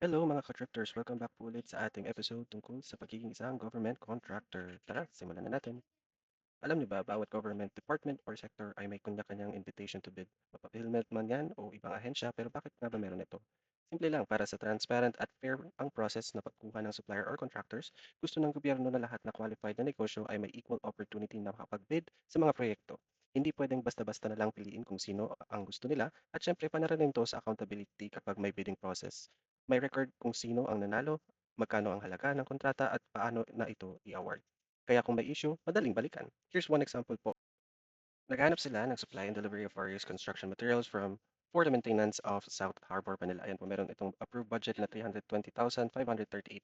Hello mga ka-drifters! Welcome back po ulit sa ating episode tungkol sa pagiging isang government contractor. Tara, simulan na natin. Alam niyo ba, bawat government department or sector ay may kanya-kanyang invitation to bid. Mapa-PhilHealth man yan o ibang ahensya, pero bakit nga ba meron ito? Simple lang, para sa transparent at fair ang process na pagkuha ng supplier or contractors, gusto ng gobyerno na lahat na qualified na negosyo ay may equal opportunity na makapag-bid sa mga proyekto. Hindi pwedeng basta-basta na lang piliin kung sino ang gusto nila at syempre panaranin to sa accountability kapag may bidding process. May record kung sino ang nanalo, magkano ang halaga ng kontrata at paano na ito i-award. Kaya kung may issue, madaling balikan. Here's one example po. Naghanap sila ng supply and delivery of various construction materials from for the maintenance of South Harbor, Manila. Ayan po, meron itong approved budget na 320,538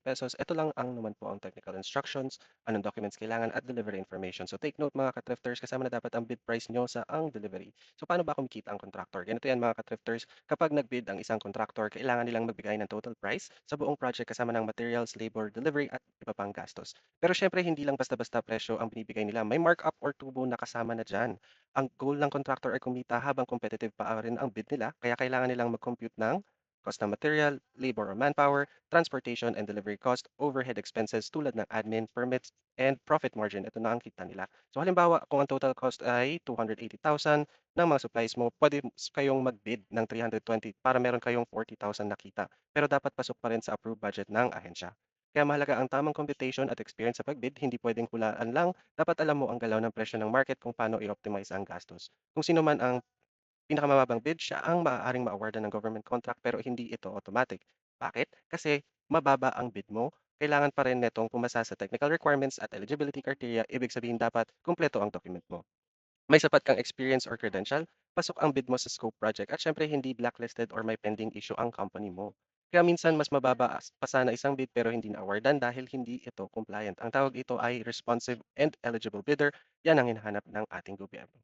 pesos. Ito lang ang naman po ang technical instructions, anong documents kailangan at delivery information. So take note mga ka-thrifters, kasama na dapat ang bid price nyo sa ang delivery. So paano ba kumikita ang contractor? Ganito yan mga ka-thrifters, kapag nag-bid ang isang contractor, kailangan nilang magbigay ng total price sa buong project kasama ng materials, labor, delivery at iba pang gastos. Pero syempre, hindi lang basta-basta presyo ang binibigay nila. May markup or tubo na kasama na dyan. Ang goal ng contractor ay kumita habang competitive pa rin ang bid nila, kaya kailangan nilang mag-compute ng cost ng material, labor or manpower, transportation and delivery cost, overhead expenses tulad ng admin, permits, and profit margin. Ito na ang kita nila. So halimbawa, kung ang total cost ay 280,000 ng mga supplies mo, pwede kayong mag-bid ng 320 para meron kayong 40,000 na kita. Pero dapat pasok pa rin sa approved budget ng ahensya. Kaya mahalaga ang tamang computation at experience sa pag-bid, hindi pwedeng hulaan lang dapat alam mo ang galaw ng presyo ng market kung paano i-optimize ang gastos. Kung sino man ang pinakamababang bid, siya ang maaaring ma-awardan ng government contract pero hindi ito automatic. Bakit? Kasi mababa ang bid mo, kailangan pa rin netong pumasa sa technical requirements at eligibility criteria, ibig sabihin dapat kumpleto ang document mo. May sapat kang experience or credential, pasok ang bid mo sa scope project at syempre hindi blacklisted or may pending issue ang company mo. Kaya minsan mas mababa as- pa sana isang bid pero hindi na-awardan dahil hindi ito compliant. Ang tawag ito ay responsive and eligible bidder. Yan ang hinahanap ng ating gobyerno.